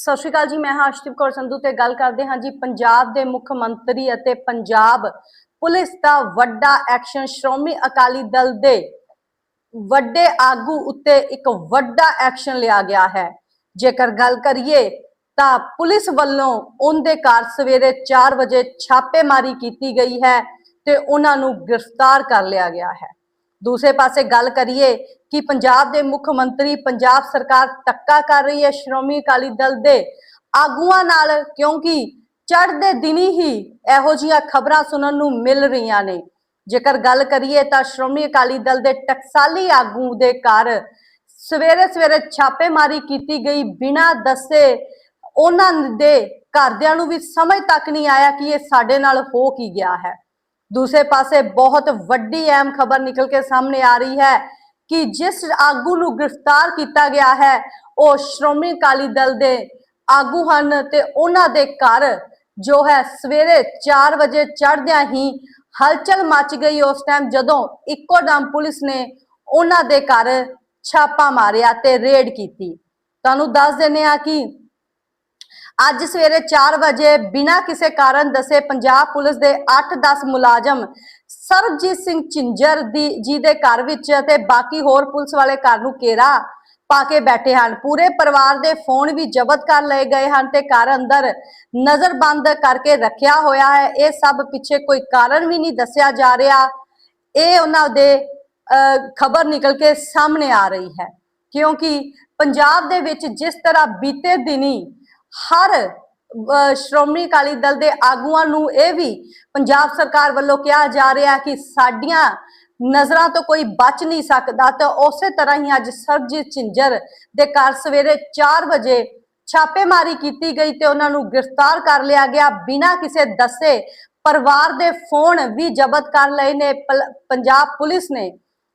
ਸਤਿ ਸ਼੍ਰੀ ਅਕਾਲ ਜੀ, ਮੈਂ ਹਾਂ ਅਰਸ਼ਦੀਪ ਕੌਰ ਸੰਧੂ ਤੇ ਗੱਲ ਕਰਦੇ ਹਾਂ ਜੀ ਪੰਜਾਬ ਦੇ ਮੁੱਖ ਮੰਤਰੀ ਅਤੇ ਪੰਜਾਬ ਪੁਲਿਸ ਦਾ ਵੱਡਾ ਐਕਸ਼ਨ। ਸ਼੍ਰੋਮਣੀ ਅਕਾਲੀ ਦਲ ਦੇ ਵੱਡੇ ਆਗੂ ਉੱਤੇ ਇੱਕ ਵੱਡਾ ਐਕਸ਼ਨ ਲਿਆ ਗਿਆ ਹੈ। ਜੇਕਰ ਗੱਲ ਕਰੀਏ ਤਾਂ ਪੁਲਿਸ ਵੱਲੋਂ ਉਹਦੇ ਘਰ ਸਵੇਰੇ 4 ਵਜੇ ਛਾਪੇਮਾਰੀ ਕੀਤੀ ਗਈ ਹੈ ਤੇ ਉਹਨਾਂ ਨੂੰ ਗ੍ਰਿਫਤਾਰ ਕਰ ਲਿਆ ਗਿਆ ਹੈ। ਦੂਸਰੇ ਪਾਸੇ ਗੱਲ ਕਰੀਏ ਕਿ ਪੰਜਾਬ ਦੇ ਮੁੱਖ ਮੰਤਰੀ ਪੰਜਾਬ ਸਰਕਾਰ ਧੱਕਾ ਕਰ ਰਹੀ ਹੈ ਸ਼੍ਰੋਮਣੀ ਅਕਾਲੀ ਦਲ ਦੇ ਆਗੂਆਂ ਨਾਲ, ਕਿਉਂਕਿ ਚੜ੍ਹਦੇ ਦਿਨੀ ਹੀ ਇਹੋ ਜਿਹੀਆਂ ਖਬਰਾਂ ਸੁਣਨ ਨੂੰ ਮਿਲ ਰਹੀਆਂ ਨੇ। ਜੇਕਰ ਗੱਲ ਕਰੀਏ ਤਾਂ ਸ਼੍ਰੋਮਣੀ ਅਕਾਲੀ ਦਲ ਦੇ ਟਕਸਾਲੀ ਆਗੂ ਦੇ ਘਰ ਸਵੇਰੇ ਸਵੇਰੇ ਛਾਪੇਮਾਰੀ ਕੀਤੀ ਗਈ ਬਿਨਾਂ ਦੱਸੇ, ਉਹਨਾਂ ਦੇ ਘਰਦਿਆਂ ਨੂੰ ਵੀ ਸਮਝ ਤੱਕ ਨਹੀਂ ਆਇਆ ਕਿ ਇਹ ਸਾਡੇ ਨਾਲ ਹੋ ਕੀ ਗਿਆ ਹੈ। ਦੂਸਰੇ ਪਾਸੇ ਬਹੁਤ ਵੱਡੀ ਅਹਿਮ ਖਬਰ ਨਿਕਲ ਕੇ ਸਾਹਮਣੇ ਆ ਰਹੀ ਹੈ ਕਿ ਜਿਸ ਆਗੂ ਨੂੰ ਗ੍ਰਿਫਤਾਰ ਕੀਤਾ ਗਿਆ ਹੈ, ਉਹ ਸ਼੍ਰੋਮਣੀ ਅਕਾਲੀ ਦਲ ਦੇ ਆਗੂ ਹਨ ਤੇ ਉਹਨਾਂ ਦੇ ਘਰ ਜੋ ਹੈ ਸਵੇਰੇ 4 ਵਜੇ ਚੜ੍ਹਦਿਆਂ ਹੀ ਹਲਚਲ ਮਚ ਗਈ। ਉਸ ਟਾਈਮ ਜਦੋਂ ਇੱਕੋ ਦਮ ਪੁਲਿਸ ਨੇ ਉਹਨਾਂ ਦੇ ਘਰ ਛਾਪਾ ਮਾਰਿਆ ਤੇ ਰੇਡ ਕੀਤੀ। ਤੁਹਾਨੂੰ ਦੱਸ ਦਿੰਦੇ ਆ ਕਿ ਅੱਜ ਸਵੇਰੇ 4 ਵਜੇ ਬਿਨਾਂ ਕਿਸੇ ਕਾਰਨ ਦੱਸੇ ਪੰਜਾਬ ਪੁਲਿਸ ਦੇ 8-10 ਮੁਲਾਜ਼ਮ ਸਰਬਜੀਤ ਸਿੰਘ ਚਿੰਜਰ ਦੀ, ਜੀ ਦੇ ਘਰ ਵਿੱਚ ਅਤੇ ਬਾਕੀ ਹੋਰ ਪੁਲਿਸ ਵਾਲੇ ਘਰ ਨੂੰ ਘੇਰਾ ਪਾ ਕੇ ਬੈਠੇ ਹਨ। ਪੂਰੇ ਪਰਿਵਾਰ ਦੇ ਫੋਨ ਵੀ ਜ਼ਬਤ ਕਰ ਲਏ ਗਏ ਹਨ ਤੇ ਘਰ ਅੰਦਰ ਨਜ਼ਰਬੰਦ ਕਰਕੇ ਰੱਖਿਆ ਹੋਇਆ ਹੈ। ਇਹ ਸਭ ਪਿੱਛੇ ਕੋਈ ਕਾਰਨ ਵੀ ਨਹੀਂ ਦੱਸਿਆ ਜਾ ਰਿਹਾ। ਇਹ ਉਹਨਾਂ ਦੇ ਖਬਰ ਨਿਕਲ ਕੇ ਸਾਹਮਣੇ ਆ ਰਹੀ ਹੈ। ਕਿਉਂਕਿ ਪੰਜਾਬ ਦੇ ਵਿੱਚ ਜਿਸ ਤਰ੍ਹਾਂ ਬੀਤੇ ਦਿਨੀ ਹਰ ਸ਼੍ਰੋਮਣੀ ਅਕਾਲੀ ਦਲ ਦੇ ਆਗੂਆਂ ਨੂੰ ਇਹ ਵੀ ਪੰਜਾਬ ਸਰਕਾਰ ਵੱਲੋਂ ਕਿਹਾ ਜਾ ਰਿਹਾ ਕਿ ਸਾਡੀਆਂ ਨਜ਼ਰਾਂ ਤੋਂ ਕੋਈ ਬਚ ਨਹੀਂ ਸਕਦਾ ਤਾਂ ਉਸੇ ਤਰ੍ਹਾਂ ਹੀ ਅੱਜ ਸਰਬਜੀਤ ਝਿੰਜਰ ਦੇ ਘਰ ਸਵੇਰੇ 4 ਵਜੇ ਛਾਪੇਮਾਰੀ ਕੀਤੀ ਗਈ ਤੇ ਉਹਨਾਂ ਨੂੰ ਗ੍ਰਿਫਤਾਰ ਕਰ ਲਿਆ ਗਿਆ। ਬਿਨਾਂ ਕਿਸੇ ਦੱਸੇ ਪਰਿਵਾਰ ਦੇ ਫੋਨ ਵੀ ਜ਼ਬਤ ਕਰ ਲਏ ਨੇ। ਪਲ- ਪੰਜਾਬ ਪੁਲਿਸ ਨੇ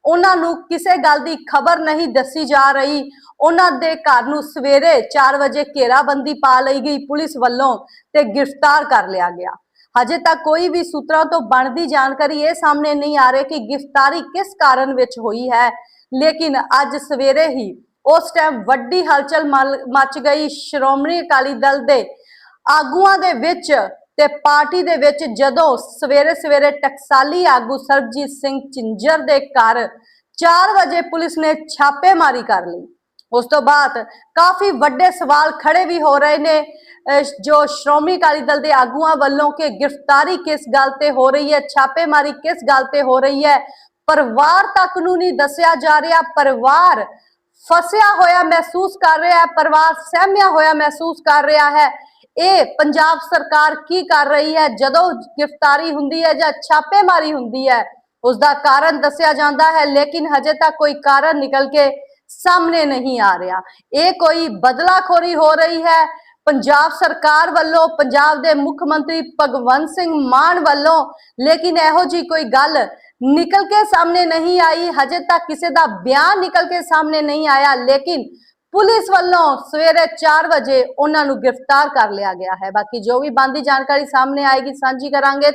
ਉਹਨਾਂ ਨੂੰ ਕਿਸੇ ਗੱਲ ਦੀ ਖਬਰ ਨਹੀਂ ਦੱਸੀ ਜਾ ਰਹੀ। ਉਹਨਾਂ ਦੇ ਘਰ ਨੂੰ ਸਵੇਰੇ 4 ਵਜੇ ਘੇਰਾਬੰਦੀ ਪਾ ਲਈ ਗਈ ਪੁਲਿਸ ਵੱਲੋਂ ਤੇ ਗ੍ਰਿਫਤਾਰ ਕਰ ਲਿਆ ਗਿਆ। ਹਜੇ ਤੱਕ ਕੋਈ ਵੀ ਸੂਤਰਾਂ ਤੋਂ ਬਣਦੀ ਜਾਣਕਾਰੀ ਇਹ ਸਾਹਮਣੇ ਨਹੀਂ ਆ ਰਹੀ ਕਿ ਗ੍ਰਿਫਤਾਰੀ ਕਿਸ ਕਾਰਨ ਵਿੱਚ ਹੋਈ ਹੈ। ਲੇਕਿਨ ਅੱਜ ਸਵੇਰੇ ਹੀ ਉਸ ਟਾਈਮ ਵੱਡੀ ਹਲਚਲ ਮਲ- ਮਚ ਗਈ। ਸ਼੍ਰੋਮਣੀ ਅਕਾਲੀ ਦਲ ਦੇ ਆਗੂਆਂ ਦੇ ਵਿੱਚ ਤੇ ਪਾਰਟੀ ਦੇ ਵਿੱਚ ਜਦੋਂ ਸਵੇਰੇ ਸਵੇਰੇ ਟਕਸਾਲੀ ਆਗੂ ਸਰਬਜੀਤ ਸਿੰਘ ਚਿੰਜਰ ਦੇ ਘਰ 4 ਵਜੇ ਪੁਲਿਸ ਨੇ ਛਾਪੇਮਾਰੀ ਕਰ ਲਈ। ਉਸ ਤੋਂ ਬਾਅਦ ਕਾਫੀ ਵੱਡੇ ਸਵਾਲ ਖੜੇ ਵੀ ਹੋ ਰਹੇ ਨੇ ਜੋ ਸ਼੍ਰੋਮਣੀ ਅਕਾਲੀ ਦਲ ਦੇ ਆਗੂਆਂ ਵੱਲੋਂ ਕਿ ਗ੍ਰਿਫਤਾਰੀ ਕਿਸ ਗੱਲ ਤੇ ਹੋ ਰਹੀ ਹੈ, ਛਾਪੇਮਾਰੀ ਕਿਸ ਗੱਲ ਤੇ ਹੋ ਰਹੀ ਹੈ, ਪਰਿਵਾਰ ਤੱਕ ਨੂੰ ਨਹੀਂ ਦੱਸਿਆ ਜਾ ਰਿਹਾ, ਪਰਿਵਾਰ ਫਸਿਆ ਹੋਇਆ ਮਹਿਸੂਸ ਕਰ ਰਿਹਾ ਹੈ, ਪਰਿਵਾਰ ਸਹਿਮਿਆ ਹੋਇਆ ਮਹਿਸੂਸ ਕਰ ਰਿਹਾ ਹੈ। ਇਹ ਪੰਜਾਬ ਸਰਕਾਰ ਕੀ ਕਰ ਰਹੀ ਹੈ? ਜਦੋਂ ਗ੍ਰਿਫਤਾਰੀ ਹੁੰਦੀ ਹੈ ਜਾਂ ਛਾਪੇਮਾਰੀ ਹੁੰਦੀ ਹੈ ਉਸ ਦਾ ਕਾਰਨ ਦੱਸਿਆ ਜਾਂਦਾ ਹੈ, ਲੇਕਿਨ ਹਜੇ ਤੱਕ ਕੋਈ ਕਾਰਨ ਨਿਕਲ ਕੇ ਸਾਹਮਣੇ ਨਹੀਂ ਆ ਰਿਹਾ। ਇਹ ਕੋਈ ਬਦਲਾਖੋਰੀ ਹੋ ਰਹੀ ਹੈ? ਪੰਜਾਬ ਸਰਕਾਰ ਵੱਲੋਂ, ਪੰਜਾਬ ਦੇ ਮੁੱਖ ਮੰਤਰੀ ਭਗਵੰਤ ਸਿੰਘ ਮਾਨ ਵੱਲੋਂ, ਲੇਕਿਨ ਇਹੋ ਜੀ ਕੋਈ ਗੱਲ ਨਿਕਲ ਕੇ ਸਾਹਮਣੇ ਨਹੀਂ ਆਈ। ਹਜੇ ਤੱਕ ਕਿਸੇ ਦਾ ਬਿਆਨ ਨਿਕਲ ਕੇ ਸਾਹਮਣੇ ਨਹੀਂ ਆਇਆ, ਲੇਕਿਨ ਪੁਲਿਸ ਵੱਲੋਂ ਸਵੇਰੇ 4 ਵਜੇ ਉਹਨਾਂ ਨੂੰ ਗ੍ਰਿਫਤਾਰ ਕਰ ਲਿਆ ਗਿਆ ਹੈ। ਬਾਕੀ ਜੋ ਵੀ ਬੰਦੀ ਜਾਣਕਾਰੀ ਸਾਹਮਣੇ ਆਏਗੀ, ਸਾਂਝੀ ਕਰਾਂਗੇ।